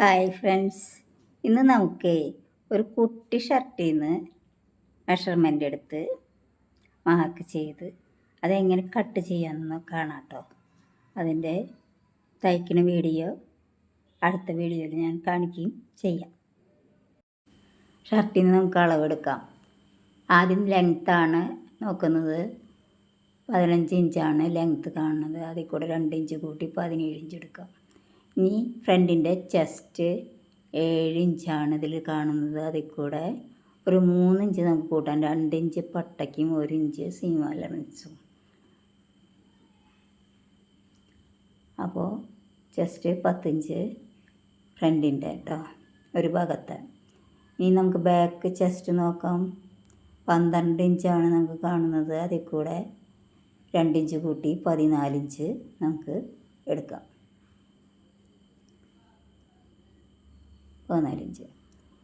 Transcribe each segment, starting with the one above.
Hi friends ഇന്ന് നമുക്ക് ഒരു കുട്ടി ഷർട്ടിൽ നിന്ന് മെഷർമെന്റ് എടുത്ത് മാർക്ക് ചെയ്ത് അതെങ്ങനെ കട്ട് ചെയ്യാമെന്ന് കാണാം കേട്ടോ അതിന്റെ തയ്ക്കുന്ന വീഡിയോ അടുത്ത വീഡിയോയിൽ ഞാൻ കാണിക്കുകയും ചെയ്യാം. ഷർട്ടിൽ നിന്ന് നമുക്ക് അളവെടുക്കാം ആദ്യം ലെങ്ത്താണ് നോക്കുന്നത്. പതിനഞ്ച് ഇഞ്ചാണ് ലെങ്ത്ത് കാണുന്നത്. അതിൽ കൂടെ രണ്ട് ഇഞ്ച് കൂട്ടി പതിനേഴ് ഇഞ്ച് എടുക്കാം. ഇനി ഫ്രണ്ടിന്റെ ചെസ്റ്റ് ഏഴ് ഇഞ്ചാണ് ഇതിൽ കാണുന്നത്. അതിൽ കൂടെ ഒരു മൂന്ന് ഇഞ്ച് നമുക്ക് കൂട്ടാം. രണ്ട് ഇഞ്ച് പട്ടയ്ക്കും ഒരു ഇഞ്ച് സീമ അലവൻസും അപ്പോൾ ചെസ്റ്റ് പത്തിഞ്ച് ഫ്രണ്ടിന്റെ കേട്ടോ. ഒരു ഭാഗത്തെ. ഇനി നമുക്ക് ബാക്ക് ചെസ്റ്റ് നോക്കാം. പന്ത്രണ്ട് ഇഞ്ചാണ് നമുക്ക് കാണുന്നത്. അതിൽ കൂടെ രണ്ടിഞ്ച് കൂട്ടി പതിനാലിഞ്ച് നമുക്ക് എടുക്കാം. പതിനാലിഞ്ച്.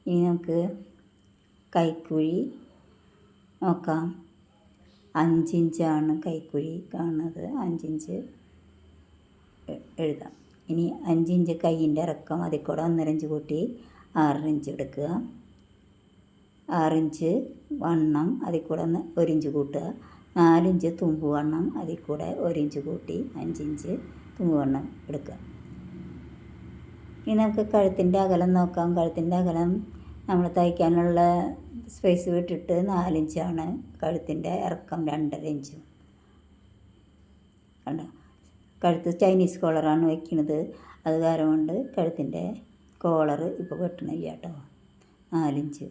ഇനി നമുക്ക് കൈക്കുഴി നോക്കാം. അഞ്ചിഞ്ചാണ് കൈക്കുഴി കാണുന്നത്. അഞ്ചിഞ്ച് എഴുതാം. ഇനി അഞ്ചിഞ്ച് കൈയിന്റെ ഇറക്കം അതിൽ കൂടെ ഒന്നര ഇഞ്ച് കൂട്ടി ആറര ഇഞ്ച് എടുക്കുക. ആറിഞ്ച് വണ്ണം അതിൽ കൂടെ ഒന്ന് ഒരിഞ്ച് കൂട്ടുക. നാലിഞ്ച് തുമ്പ് വണ്ണം അതിൽ കൂടെ ഒരിഞ്ച് കൂട്ടി അഞ്ചിഞ്ച് തുമ്പ് വണ്ണം എടുക്കുക. ഇനി നമുക്ക് കഴുത്തിന്റെ അകലം നോക്കാം. കഴുത്തിന്റെ അകലം നമ്മൾ തയ്ക്കാനുള്ള സ്പേസ് വിട്ടിട്ട് നാലിഞ്ചാണ് കഴുത്തിന്റെ ഇറക്കം രണ്ടര ഇഞ്ചും കണ്ടോ? കഴുത്ത് ചൈനീസ് കോളറാണ് വയ്ക്കുന്നത് അത് കാരണം കൊണ്ട് കഴുത്തിന്റെ കോളർ ഇപ്പോൾ വെട്ടണില്ല കേട്ടോ നാലിഞ്ച്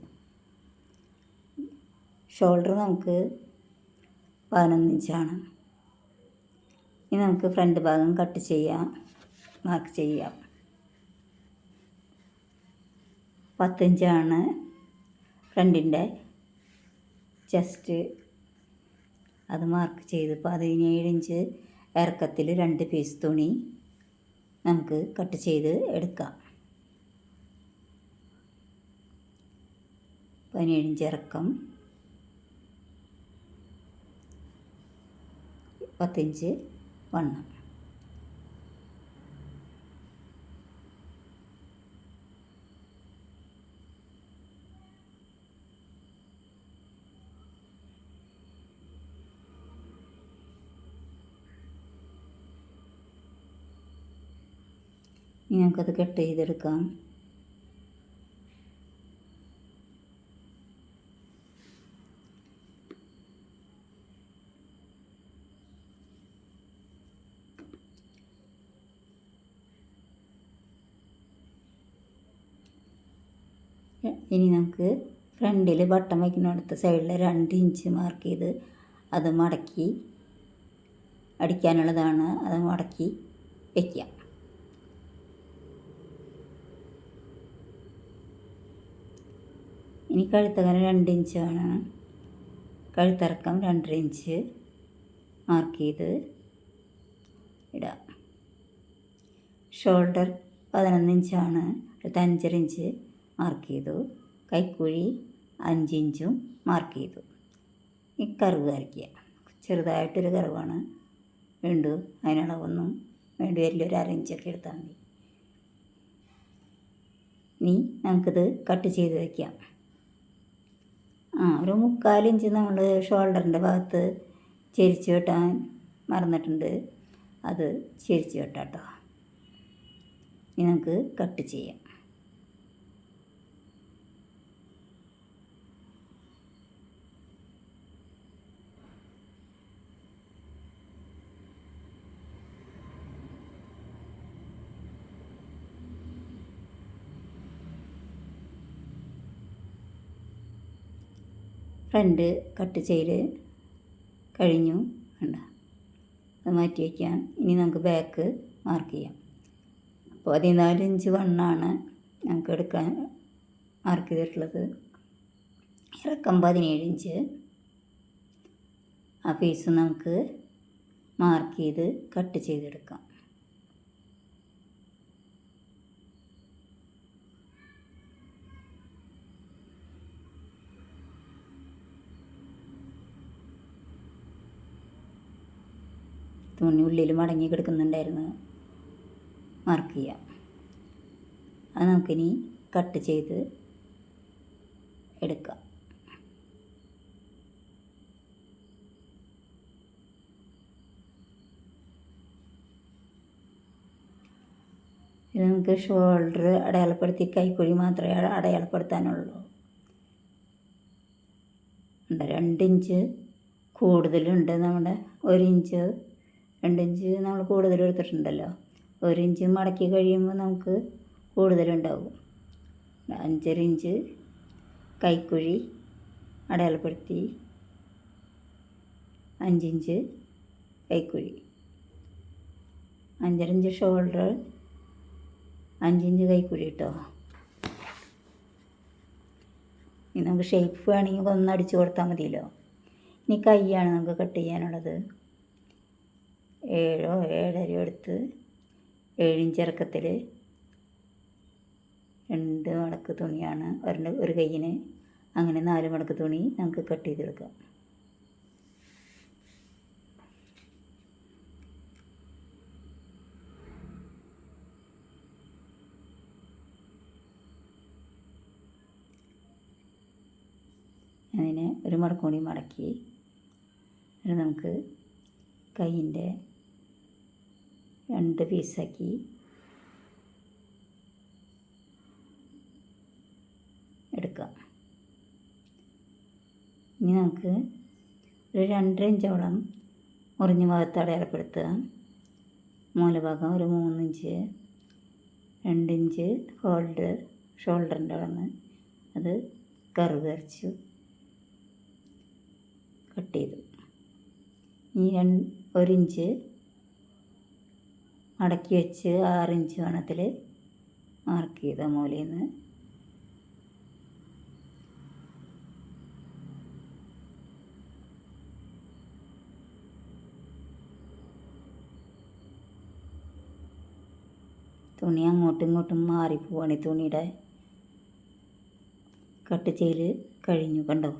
ഷോൾഡർ നമുക്ക് പതിനൊന്ന് ഇഞ്ചാണ് ഇനി നമുക്ക് ഫ്രണ്ട് ഭാഗം കട്ട് ചെയ്യാം മാർക്ക് ചെയ്യാം. പത്തിഞ്ചാണ്. ഫ്രണ്ടിന്റെ ചെസ്റ്റ് അത് മാർക്ക് ചെയ്ത് പതിനേഴ് ഇഞ്ച് ഇറക്കത്തിൽ രണ്ട് പീസ് തുണി നമുക്ക് കട്ട് ചെയ്ത് എടുക്കാം. പതിനേഴ് ഇഞ്ച് ഇറക്കം. പത്തിഞ്ച് വണ്ണം. ഇനി നമുക്കത് കട്ട് ചെയ്തെടുക്കാം. ഇനി നമുക്ക് ഫ്രണ്ടിൽ ബട്ടൺ വയ്ക്കുന്നിടത്ത് സൈഡിൽ രണ്ട് ഇഞ്ച് മാർക്ക് ചെയ്ത് അത് മടക്കി അടിക്കാനുള്ളതാണ്. അത് മടക്കി വയ്ക്കുക ഇനി കഴുത്തകനം രണ്ട് ഇഞ്ച് വേണം കഴുത്തിറക്കം രണ്ടര ഇഞ്ച് മാർക്ക് ചെയ്ത് ഇടാം. ഷോൾഡർ പതിനൊന്ന് ഇഞ്ചാണ് അടുത്ത അഞ്ചര ഇഞ്ച് മാർക്ക് ചെയ്തു. കൈക്കുഴി അഞ്ചിഞ്ചും മാർക്ക് ചെയ്തു. ഈ കറിവ് വരയ്ക്കുക ചെറുതായിട്ടൊരു കറിവാണ്. വേണ്ടു അതിനളവൊന്നും വേണ്ടി വരില്ല. ഒരു അര ഇഞ്ചൊക്കെ എടുത്താൽ മതി. ഇനി നമുക്കിത് കട്ട് ചെയ്ത് വയ്ക്കാം ആ ഒരു മുക്കാലിഞ്ച് നമ്മൾ ഷോൾഡറിന്റെ ഭാഗത്ത് ചെരിച്ച് വെട്ടാൻ മറന്നിട്ടുണ്ട്. അത് ചെരിച്ച് വെട്ടാം കേട്ടോ ഇനി നമുക്ക് കട്ട് ചെയ്യാം. ഫ്രണ്ട് കട്ട് ചെയ്ത് കഴിഞ്ഞു. വേണ്ട അത് മാറ്റി വയ്ക്കാം. ഇനി നമുക്ക് ബാക്ക് മാർക്ക് ചെയ്യാം. പതിനാല് ഇഞ്ച് വണ്ണാണ് ഞങ്ങൾക്ക് എടുക്കാൻ മാർക്ക് ചെയ്തിട്ടുള്ളത്. ഇറക്കം പതിനേഴ് ഇഞ്ച് ആ പീസ് നമുക്ക് മാർക്ക് ചെയ്ത് കട്ട് ചെയ്തെടുക്കാം. തുണി ഉള്ളിൽ മടങ്ങി കിടക്കുന്നുണ്ടായിരുന്നു. മാർക്ക് ചെയ്യാം. അത് നമുക്കിനി കട്ട് ചെയ്ത് എടുക്കാം. ഇത് നമുക്ക് ഷോൾഡർ അടയാളപ്പെടുത്തി കൈക്കുഴി മാത്രമേ അട- അടയാളപ്പെടുത്താനുള്ളൂ. രണ്ടിഞ്ച് കൂടുതലുണ്ട് നമ്മുടെ ഒരു ഇഞ്ച് രണ്ടിഞ്ച് നമ്മൾ കൂടുതൽ എടുത്തിട്ടുണ്ടല്ലോ. ഒരു ഇഞ്ച് മടക്കി കഴിയുമ്പോൾ നമുക്ക് കൂടുതലുണ്ടാവും അഞ്ചര ഇഞ്ച് കൈക്കുഴി അടയാളപ്പെടുത്തി. അഞ്ചിഞ്ച് കൈക്കുഴി. അഞ്ചര ഇഞ്ച് ഷോൾഡർ അഞ്ചിഞ്ച് കൈക്കുഴി കേട്ടോ. ഇനി നമുക്ക് ഷേപ്പ് വേണമെങ്കിൽ ഒന്ന് അടിച്ചു കൊടുത്താൽ മതിയല്ലോ. ഇനി കൈയാണ് നമുക്ക് കട്ട് ചെയ്യാനുള്ളത്. ഏഴോ ഏഴരയോ എടുത്ത് ഏഴിഞ്ച് ഇറക്കത്തിൽ രണ്ട് മടക്ക് തുണിയാണ് ഒരു ഒരു കയ്യിന്. അങ്ങനെ നാല് മടക്ക് തുണി നമുക്ക് കട്ട് ചെയ്തെടുക്കാം. അതിനെ ഒരു മടക്കൂണി മടക്കി. നമുക്ക് കൈയിന്റെ രണ്ട് പീസാക്കി. എടുക്കുക ഇനി നമുക്ക് ഒരു രണ്ടര ഇഞ്ചോളം മുറിഞ്ഞ ഭാഗത്ത് അടയാളപ്പെടുത്തുക മൂലഭാഗം ഒരു മൂന്നിഞ്ച് രണ്ടിഞ്ച് ഹോൾഡർ ഷോൾഡറിന്റെ അളന്ന് അത് കറു വരച്ചു കട്ട് ചെയ്തു. ഇനി രണ്ട് ഒരിഞ്ച് മടക്കി വെച്ച് ആറിഞ്ച് വണ്ണത്തിൽ മാർക്ക് ചെയ്ത മൂലയിൽ നിന്ന് തുണി അങ്ങോട്ടും ഇങ്ങോട്ടും മാറിപ്പോവാണ് തുണിയുടെ കട്ട് ചെയ്യൽ കഴിഞ്ഞു കണ്ടോ?